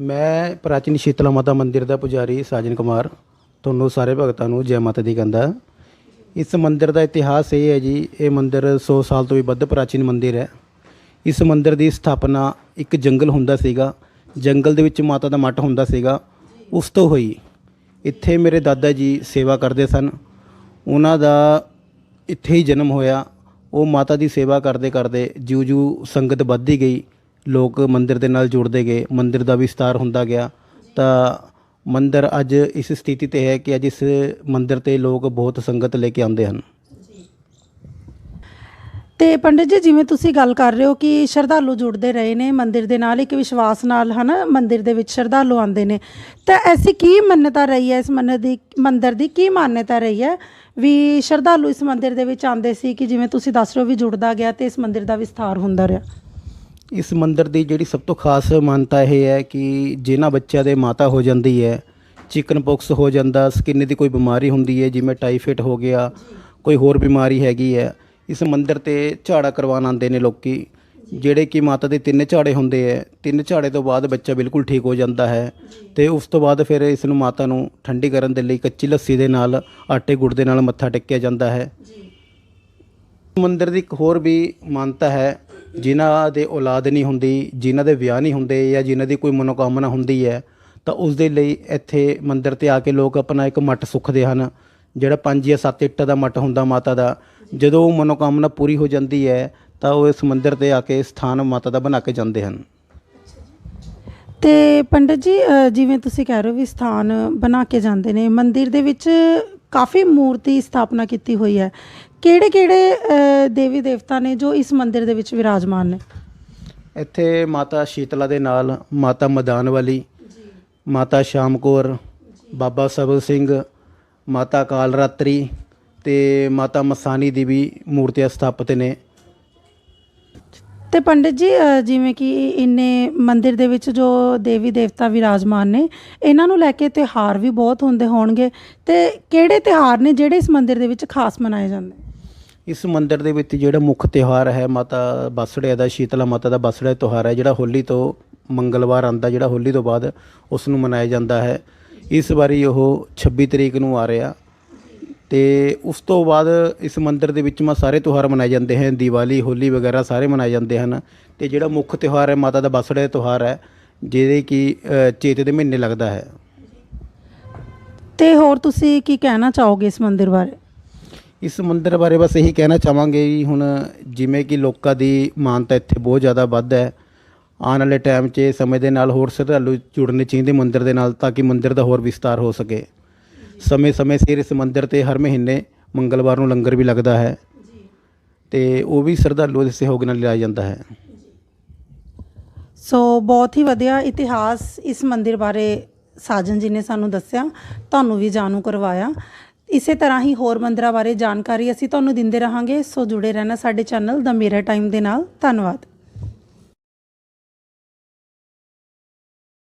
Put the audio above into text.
ਮੈਂ ਪ੍ਰਾਚੀਨ ਸ਼ੀਤਲਾ ਮਾਤਾ ਮੰਦਿਰ ਦਾ ਪੁਜਾਰੀ ਸਾਜਨ ਕੁਮਾਰ, ਤੁਹਾਨੂੰ ਸਾਰੇ ਭਗਤਾਂ ਨੂੰ ਜੈ ਮਾਤਾ ਦੀ ਕਹਿੰਦਾ ਇਸ ਮੰਦਿਰ ਦਾ ਇਤਿਹਾਸ ਇਹ ਹੈ ਜੀ, ਇਹ ਮੰਦਿਰ 100 ਸਾਲ ਤੋਂ ਵੀ ਵੱਧ ਪ੍ਰਾਚੀਨ ਮੰਦਿਰ ਹੈ। ਇਸ ਮੰਦਿਰ ਦੀ ਸਥਾਪਨਾ ਇੱਕ ਜੰਗਲ ਹੁੰਦਾ ਸੀਗਾ, ਜੰਗਲ ਦੇ ਵਿੱਚ ਮਾਤਾ ਦਾ ਮੱਠ ਹੁੰਦਾ ਸੀਗਾ। ਉਸ ਤੋਂ ਹੋਈ, ਇੱਥੇ ਮੇਰੇ ਦਾਦਾ ਜੀ ਸੇਵਾ ਕਰਦੇ ਸਨ। ਉਹਨਾਂ ਦਾ ਇੱਥੇ ਹੀ ਜਨਮ ਹੋਇਆ। ਉਹ ਮਾਤਾ ਦੀ ਸੇਵਾ ਕਰਦੇ ਕਰਦੇ ਜਿਉਂ ਜਿਉਂ ਸੰਗਤ ਵੱਧਦੀ ਗਈ। ਲੋਕ ਮੰਦਿਰ ਦੇ ਨਾਲ ਜੁੜਦੇ ਗਏ, ਮੰਦਿਰ ਦਾ ਵਿਸਤਾਰ ਹੁੰਦਾ ਗਿਆ। ਤਾਂ ਮੰਦਿਰ ਅੱਜ ਇਸ ਸਥਿਤੀ ਤੇ ਹੈ ਕਿ ਅੱਜ ਇਸ ਮੰਦਿਰ ਤੇ ਲੋਕ ਬਹੁਤ ਸੰਗਤ ਲੈ ਕੇ ਆਉਂਦੇ ਹਨ। ਤੇ ਪੰਡਿਤ ਜੀ, ਜਿਵੇਂ ਤੁਸੀਂ ਗੱਲ ਕਰ ਰਹੇ ਹੋ ਕਿ ਸ਼ਰਧਾਲੂ ਜੁੜਦੇ ਰਹੇ ਨੇ ਮੰਦਿਰ ਦੇ ਨਾਲ, ਇੱਕ ਵਿਸ਼ਵਾਸ ਨਾਲ, ਹਨਾ, ਮੰਦਿਰ ਦੇ ਵਿੱਚ ਸ਼ਰਧਾਲੂ ਆਉਂਦੇ ਨੇ। ਤਾਂ ਐਸੀ ਕੀ ਮੰਨਤਾ ਰਹੀ ਹੈ ਇਸ ਮੰਨਤ ਦੀ, ਮੰਦਿਰ ਦੀ ਕੀ ਮਾਨਤਾ ਰਹੀ ਹੈ ਵੀ ਸ਼ਰਧਾਲੂ ਇਸ ਮੰਦਿਰ ਦੇ ਵਿੱਚ ਆਉਂਦੇ ਸੀ ਕਿ ਜਿਵੇਂ ਤੁਸੀਂ ਦੱਸ ਰਹੇ ਹੋ ਵੀ ਜੁੜਦਾ ਗਿਆ ਤੇ ਇਸ ਮੰਦਿਰ ਦਾ ਵਿਸਥਾਰ ਹੁੰਦਾ ਰਿਹਾ? ਇਸ ਮੰਦਿਰ ਦੀ ਜਿਹੜੀ ਸਭ ਤੋਂ ਖਾਸ ਮਾਨਤਾ ਇਹ ਹੈ ਕਿ ਜਿਨ੍ਹਾਂ ਬੱਚਿਆਂ ਦੇ ਮਾਤਾ ਹੋ ਜਾਂਦੀ ਹੈ ਚਿਕਨ ਪੌਕਸ ਹੋ ਜਾਂਦਾ ਸਕਿਨ ਦੀ ਕੋਈ ਬਿਮਾਰੀ ਹੁੰਦੀ ਹੈ ਜਿਵੇਂ ਟਾਈਫਾਇਡ ਹੋ ਗਿਆ ਕੋਈ ਹੋਰ ਬਿਮਾਰੀ ਹੈਗੀ ਹੈ ਇਸ ਮੰਦਿਰ ਤੇ ਝਾੜਾ ਕਰਵਾਉਣ ਆਉਂਦੇ ਨੇ ਲੋਕੀ ਜਿਹੜੇ ਕਿ ਮਾਤਾ ਦੇ ਤਿੰਨ ਝਾੜੇ ਹੁੰਦੇ ਹੈ ਤਿੰਨ ਝਾੜੇ ਤੋਂ ਬਾਅਦ ਬੱਚਾ ਬਿਲਕੁਲ ਠੀਕ ਹੋ ਜਾਂਦਾ ਹੈ ਤੇ ਉਸ ਤੋਂ ਬਾਅਦ ਫਿਰ ਇਸ ਨੂੰ ਮਾਤਾ ਨੂੰ ਠੰਡੀ ਕਰਨ ਦੇ ਲਈ ਕੱਚੀ ਲੱਸੀ ਦੇ ਨਾਲ ਆਟੇ ਗੁੜ ਦੇ ਨਾਲ ਮੱਥਾ ਟੇਕਿਆ ਜਾਂਦਾ ਹੈ। ਮੰਦਿਰ ਦੀ ਇੱਕ ਹੋਰ ਵੀ ਮਾਨਤਾ ਹੈ ਜਿਨ੍ਹਾਂ ਦੇ ਔਲਾਦ ਨਹੀਂ ਹੁੰਦੀ, ਜਿਨ੍ਹਾਂ ਦੇ ਵਿਆਹ ਨਹੀਂ ਹੁੰਦੇ ਜਾਂ ਜਿਨ੍ਹਾਂ ਦੀ ਕੋਈ ਮਨੋਕਾਮਨਾ ਹੁੰਦੀ ਹੈ, ਤਾਂ ਉਸ ਦੇ ਲਈ ਇੱਥੇ ਮੰਦਿਰ ਤੇ ਆ ਕੇ ਲੋਕ ਆਪਣਾ ਇੱਕ ਮੱਟ ਸੁੱਖਦੇ ਹਨ, ਜਿਹੜਾ ਪੰਜ ਜਾਂ ਸੱਤ ਇੱਟਾਂ ਦਾ ਮੱਟ ਹੁੰਦਾ ਮਾਤਾ ਦਾ। ਜਦੋਂ ਉਹ ਮਨੋਕਾਮਨਾ ਪੂਰੀ ਹੋ ਜਾਂਦੀ ਹੈ, ਤਾਂ ਉਹ ਇਸ ਮੰਦਿਰ ਤੇ ਆ ਕੇ ਸਥਾਨ ਮਾਤਾ ਦਾ ਬਣਾ ਕੇ ਜਾਂਦੇ ਹਨ। ਤੇ ਪੰਡਿਤ ਜੀ ਜਿਵੇਂ ਤੁਸੀਂ ਕਹਿ ਰਹੇ ਹੋ ਵੀ ਸਥਾਨ ਬਣਾ ਕੇ ਜਾਂਦੇ ਨੇ, ਮੰਦਿਰ ਦੇ ਵਿੱਚ ਕਾਫੀ ਮੂਰਤੀ ਸਥਾਪਨਾ ਕੀਤੀ ਹੋਈ ਹੈ। ਕਿਹੜੇ ਕਿਹੜੇ ਦੇਵੀ ਦੇਵਤਾ ਨੇ ਜੋ ਇਸ ਮੰਦਿਰ ਦੇ ਵਿੱਚ ਵਿਰਾਜਮਾਨ ਨੇ? ਇੱਥੇ ਮਾਤਾ ਸ਼ੀਤਲਾ ਦੇ ਨਾਲ ਮਾਤਾ ਮਦਾਨ ਵਾਲੀ, ਮਾਤਾ ਸ਼ਾਮ ਕੌਰ, ਬਾਬਾ ਸਬਲ ਸਿੰਘ, ਮਾਤਾ ਕਾਲ ਰਾਤਰੀ ਤੇ ਮਾਤਾ ਮਸਾਨੀ ਦੀ ਵੀ ਮੂਰਤੀਆਂ ਸਥਾਪਿਤ ਨੇ। ਤੇ ਪੰਡਿਤ ਜੀ ਅ, ਜਿਵੇਂ ਕਿ ਇੰਨੇ ਮੰਦਿਰ ਦੇ ਵਿੱਚ ਜੋ ਦੇਵੀ ਦੇਵਤਾ ਵਿਰਾਜਮਾਨ ਨੇ ਇਹਨਾਂ ਨੂੰ ਲੈ ਕੇ ਤਿਉਹਾਰ ਵੀ ਬਹੁਤ ਹੁੰਦੇ ਹੋਣਗੇ। ਤੇ ਕਿਹੜੇ ਤਿਉਹਾਰ ਨੇ ਜਿਹੜੇ ਇਸ ਮੰਦਿਰ ਦੇ ਵਿੱਚ ਖਾਸ ਮਨਾਏ ਜਾਂਦੇ? ਇਸ ਮੰਦਿਰ ਦੇ ਵਿੱਚ ਜਿਹੜਾ ਮੁੱਖ ਤਿਉਹਾਰ ਹੈ ਮਾਤਾ ਬਸੜੇ ਦਾ ਸ਼ੀਤਲਾ ਮਾਤਾ ਦਾ ਬਸੜੇ ਤਿਉਹਾਰ ਹੈ ਜਿਹੜਾ ਹੋਲੀ ਤੋਂ ਮੰਗਲਵਾਰ ਆਂਦਾ ਜਿਹੜਾ ਹੋਲੀ ਤੋਂ ਬਾਅਦ ਉਸ ਨੂੰ ਮਨਾਇਆ ਜਾਂਦਾ ਹੈ। ਇਸ ਵਾਰੀ ਉਹ 26 ਤਰੀਕ ਨੂੰ ਆ ਰਿਹਾ। ਤੇ ਉਸ ਤੋਂ ਬਾਅਦ ਇਸ ਮੰਦਿਰ ਦੇ ਵਿੱਚ ਮਾ ਸਾਰੇ ਤਿਉਹਾਰ ਮਨਾਏ ਜਾਂਦੇ ਹਨ ਦੀਵਾਲੀ ਹੋਲੀ ਵਗੈਰਾ ਸਾਰੇ ਮਨਾਏ ਜਾਂਦੇ ਹਨ ਤੇ ਜਿਹੜਾ ਮੁੱਖ ਤਿਉਹਾਰ ਹੈ ਮਾਤਾ ਦਾ ਬਸੜੇ ਦਾ ਤਿਉਹਾਰ ਹੈ ਜਿਹਦੇ ਕਿ ਚੇਤ ਦੇ ਮਹੀਨੇ ਲੱਗਦਾ ਹੈ। ਤੇ ਹੋਰ ਤੁਸੀਂ ਕੀ ਕਹਿਣਾ ਚਾਹੋਗੇ ਇਸ ਮੰਦਿਰ ਬਾਰੇ? ਇਸ ਮੰਦਿਰ ਬਾਰੇ ਬਸ ਇਹੀ ਕਹਿਣਾ ਚਾਹਾਂਗੇ ਜੀ ਹੁਣ ਜਿਵੇਂ ਕਿ ਲੋਕਾਂ ਦੀ ਮਾਨਤਾ ਇੱਥੇ ਬਹੁਤ ਜ਼ਿਆਦਾ ਵੱਧ ਹੈ। ਆਉਣ ਵਾਲੇ ਟਾਈਮ 'ਚ ਸਮੇਂ ਦੇ ਨਾਲ ਹੋਰ ਸ਼ਰਧਾਲੂ ਜੁੜਨੇ ਚਾਹੀਦੇ ਮੰਦਿਰ ਦੇ ਨਾਲ ਤਾਂ ਕਿ ਮੰਦਿਰ ਦਾ ਹੋਰ ਵਿਸਤਾਰ ਹੋ ਸਕੇ। ਸਮੇਂ-ਸਮੇਂ ਸਿਰ ਇਸ ਮੰਦਿਰ ਤੇ ਹਰ ਮਹੀਨੇ ਮੰਗਲਵਾਰ ਨੂੰ ਲੰਗਰ ਵੀ ਲੱਗਦਾ ਹੈ। ਤੇ ਉਹ ਵੀ ਸ਼ਰਧਾਲੂਆਂ ਦੇ ਸਹਿਯੋਗ ਨਾਲ ਲਿਆ ਜਾਂਦਾ ਹੈ। ਸੋ ਬਹੁਤ ਹੀ ਵਧੀਆ ਇਤਿਹਾਸ ਇਸ ਮੰਦਿਰ ਬਾਰੇ ਸਾਜਨ ਜੀ ਨੇ ਸਾਨੂੰ ਦੱਸਿਆ ਤੁਹਾਨੂੰ ਵੀ ਜਾਣੂ ਕਰਵਾਇਆ। ਇਸੇ ਤਰ੍ਹਾਂ ਹੀ ਹੋਰ ਮੰਦਿਰਾਂ ਬਾਰੇ ਜਾਣਕਾਰੀ ਅਸੀਂ ਤੁਹਾਨੂੰ ਦਿੰਦੇ ਰਹਾਂਗੇ ਸੋ ਜੁੜੇ ਰਹਿਣਾ ਸਾਡੇ ਚੈਨਲ ਦਾ ਮੇਰਾ ਟਾਈਮ ਦੇ ਨਾਲ। ਧੰਨਵਾਦ।